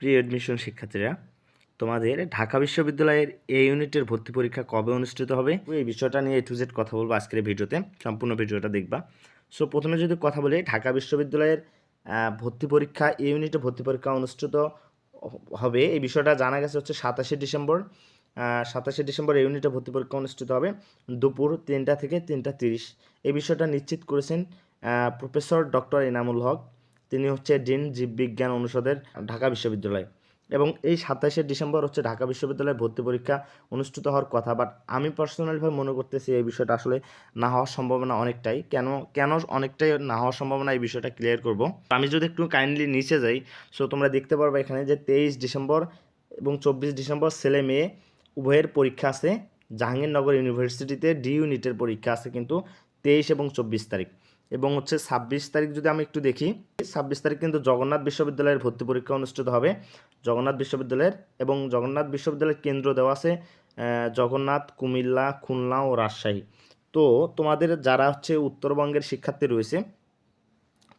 Pre admission শিক্ষার্থীরা, তোমাদের ঢাকা বিশ্ববিদ্যালয়ের এ ইউনিটের ভর্তি পরীক্ষা কবে অনুষ্ঠিত হবে? এই বিষয়টা নিয়ে এ টু জেড কথা বলব আজকের ভিডিওতে। সম্পূর্ণ ভিডিওটা দেখবা। সো প্রথমে যদি কথা বলি, ঢাকা বিশ্ববিদ্যালয়ের ভর্তি পরীক্ষা, এ ইউনিটে ভর্তি পরীক্ষা অনুষ্ঠিত হবে, এই বিষয়টা জানা গেছে হচ্ছে সাতাশে ডিসেম্বর। সাতাশে ডিসেম্বর এই ইউনিটে ভর্তি পরীক্ষা অনুষ্ঠিত হবে দুপুর তিনটা থেকে তিনটা তিরিশ। এই বিষয়টা নিশ্চিত করেছেন প্রফেসর ডক্টর এনামুল হক। তিনি হচ্ছে ডিন জীববিজ্ঞান অনুষদের ঢাকা বিশ্ববিদ্যালয়। এবং এই সাতাশে ডিসেম্বর হচ্ছে ঢাকা বিশ্ববিদ্যালয়ে ভর্তি পরীক্ষা অনুষ্ঠিত হওয়ার কথা, বাট আমি পার্সোনালিভাবে মনে করতেছি এই বিষয়টা আসলে না হওয়ার সম্ভাবনা অনেকটাই। কেন কেন অনেকটাই না হওয়ার সম্ভাবনা এই বিষয়টা ক্লিয়ার করব। আমি যদি একটু কাইন্ডলি নিচে যাই সো তোমরা দেখতে পারবে এখানে যে তেইশ ডিসেম্বর এবং চব্বিশ ডিসেম্বর ছেলে মেয়ে উভয়ের পরীক্ষা আছে। জাহাঙ্গীরনগর ইউনিভার্সিটিতে ডি ইউনিটের পরীক্ষা আছে কিন্তু তেইশ এবং চব্বিশ তারিখ। এবং হচ্ছে ছাব্বিশ তারিখ যদি আমি একটু দেখি, ছাব্বিশ তারিখ কিন্তু জগন্নাথ বিশ্ববিদ্যালয়ের ভর্তি পরীক্ষা অনুষ্ঠিত হবে। জগন্নাথ বিশ্ববিদ্যালয়ের এবং জগন্নাথ বিশ্ববিদ্যালয়ের কেন্দ্র দেওয়া আছে জগন্নাথ, কুমিল্লা, খুলনা ও রাজশাহী। তো তোমাদের যারা হচ্ছে উত্তরবঙ্গের শিক্ষার্থী রয়েছে,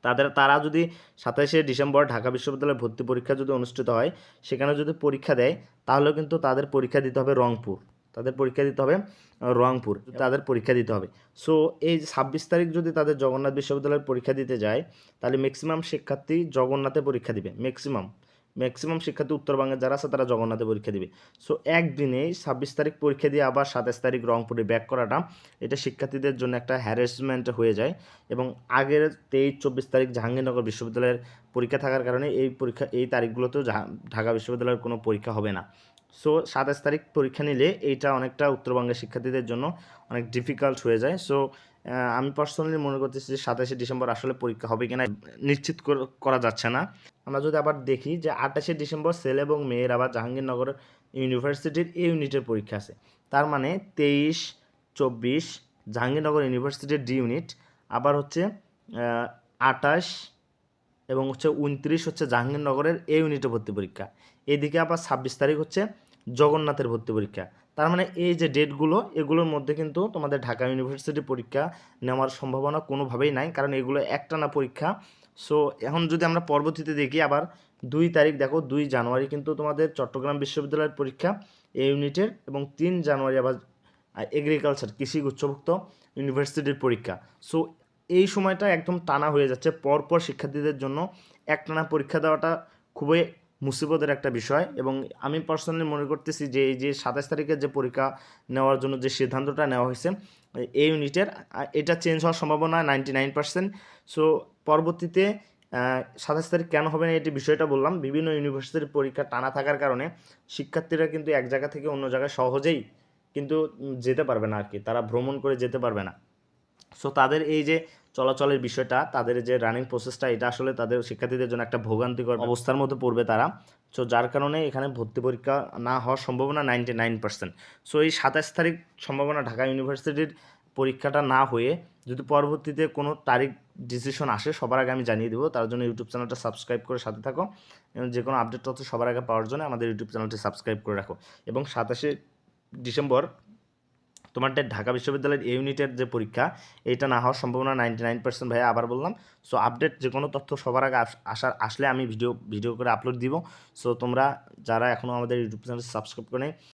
তাদের, তারা যদি সাতাশে ডিসেম্বর ঢাকা বিশ্ববিদ্যালয়ের ভর্তি পরীক্ষা যদি অনুষ্ঠিত হয়, সেখানে যদি পরীক্ষা দেয় তাহলে কিন্তু তাদের পরীক্ষা দিতে হবে রংপুর। তাদের পরীক্ষা দিতে হবে রংপুর তাদের পরীক্ষা দিতে হবে। সো এই ছাব্বিশ তারিখ যদি তাদের জগন্নাথ বিশ্ববিদ্যালয়ের পরীক্ষা দিতে যায় তাহলে ম্যাক্সিমাম শিক্ষার্থী জগন্নাথে পরীক্ষা দিবে ম্যাক্সিমাম ম্যাক্সিমাম শিক্ষার্থী উত্তরবঙ্গের যারা আছে তারা জগন্নাথে পরীক্ষা দিবে। সো একদিনেই ছাব্বিশ তারিখ পরীক্ষা দিয়ে আবার সাতাশ তারিখ রংপুরে ব্যাক করাটা এটা শিক্ষার্থীদের জন্য একটা হ্যারাসমেন্ট হয়ে যায় এবং আগের তেইশ চব্বিশ তারিখ জাহাঙ্গীরনগর বিশ্ববিদ্যালয়ের পরীক্ষা থাকার কারণে এই পরীক্ষা এই তারিখগুলোতেও ঢাকা বিশ্ববিদ্যালয়ের কোনো পরীক্ষা হবে না। সো সাতাশ তারিখ পরীক্ষা নিলে এইটা অনেকটা উত্তরবঙ্গের শিক্ষার্থীদের জন্য অনেক ডিফিকাল্ট হয়ে যায়। সো আমি পার্সোনালি মনে করতেছি যে সাতাশে ডিসেম্বর আসলে পরীক্ষা হবে কিনা নিশ্চিত করা যাচ্ছে না। আমরা যদি আবার দেখি যে আঠাশে ডিসেম্বর ছেলে এবং মেয়ের আবার জাহাঙ্গীরনগর ইউনিভার্সিটির এই ইউনিটের পরীক্ষা আছে। তার মানে তেইশ, চব্বিশ জাহাঙ্গীরনগর ইউনিভার্সিটির ডি ইউনিট, আবার হচ্ছে আটাশ এবং হচ্ছে উনত্রিশ হচ্ছে জাহাঙ্গীরনগরের এ ইউনিটে ভর্তি পরীক্ষা। এদিকে আবার ছাব্বিশ তারিখ হচ্ছে জগন্নাথের ভর্তি পরীক্ষা। তার মানে এই যে ডেটগুলো এগুলোর মধ্যে কিন্তু তোমাদের ঢাকা ইউনিভার্সিটি পরীক্ষা নেওয়ার সম্ভাবনা কোনোভাবেই নাই, কারণ এগুলো একটানা পরীক্ষা। সো এখন যদি আমরা পরবর্তীতে দেখি, আবার দুই তারিখ দেখো, দুই জানুয়ারি কিন্তু তোমাদের চট্টগ্রাম বিশ্ববিদ্যালয়ের পরীক্ষা, এ ইউনিটের, এবং তিন জানুয়ারি আবার এগ্রিকালচার কৃষি উচ্চভুক্ত ইউনিভার্সিটির পরীক্ষা। সো এই সময়টা একদম টানা হয়ে যাচ্ছে, পরপর শিক্ষার্থীদের জন্য একটানা পরীক্ষা দেওয়াটা খুবই মুসিবতের একটা বিষয় এবং আমি পার্সোনালি মনে করতেছি যে এই যে সাতাশ তারিখের যে পরীক্ষা নেওয়ার জন্য যে সিদ্ধান্তটা নেওয়া হয়েছে, এই ইউনিটের এটা চেঞ্জ হওয়ার সম্ভাবনা নাইনটি নাইন পার্সেন্ট সো পরবর্তীতে সাতাশ তারিখ কেন হবে না এটি বিষয়টা বললাম। বিভিন্ন ইউনিভার্সিটির পরীক্ষা টানা থাকার কারণে শিক্ষার্থীরা কিন্তু এক জায়গা থেকে অন্য জায়গায় সহজেই কিন্তু যেতে পারবে না আর কি তারা ভ্রমণ করে যেতে পারবে না। সো তাদের এই যে চলাচলের বিষয়টা, তাদের যে রানিং প্রসেসটা এটা আসলে তাদের শিক্ষার্থীদের জন্য একটা ভোগান্তিকর অবস্থার মধ্যে পড়বে তারা। সো যার কারণে এখানে ভর্তি পরীক্ষা না হওয়ার সম্ভাবনা নাইনটি নাইন পার্সেন্ট সো এই সাতাশ তারিখ সম্ভাবনা ঢাকা ইউনিভার্সিটির পরীক্ষাটা না হয়ে যদি পরবর্তীতে কোনো তারিখ ডিসিশন আসে, সবার আগে আমি জানিয়ে দেবো। তার জন্য ইউটিউব চ্যানেলটা সাবস্ক্রাইব করে সাথে থাকো। এবং যে কোনো আপডেট তথ্য সবার আগে পাওয়ার জন্য আমাদের ইউটিউব চ্যানেলটি সাবস্ক্রাইব করে রাখো। এবং সাতাশে ডিসেম্বর তোমাদের ঢাকা বিশ্ববিদ্যালয়ের এ ইউনিটের যে পরীক্ষা এটা না হওয়ার সম্ভাবনা নাইনটি নাইন পার্সেন্ট ভাই আবার বললাম। সো আপডেট যে কোনো তথ্য সবার আগে আস- আসার, আসলে আমি ভিডিও ভিডিও করে আপলোড দিব। সো তোমরা যারা এখনও আমাদের ইউটিউব চ্যানেল সাবস্ক্রাইব করে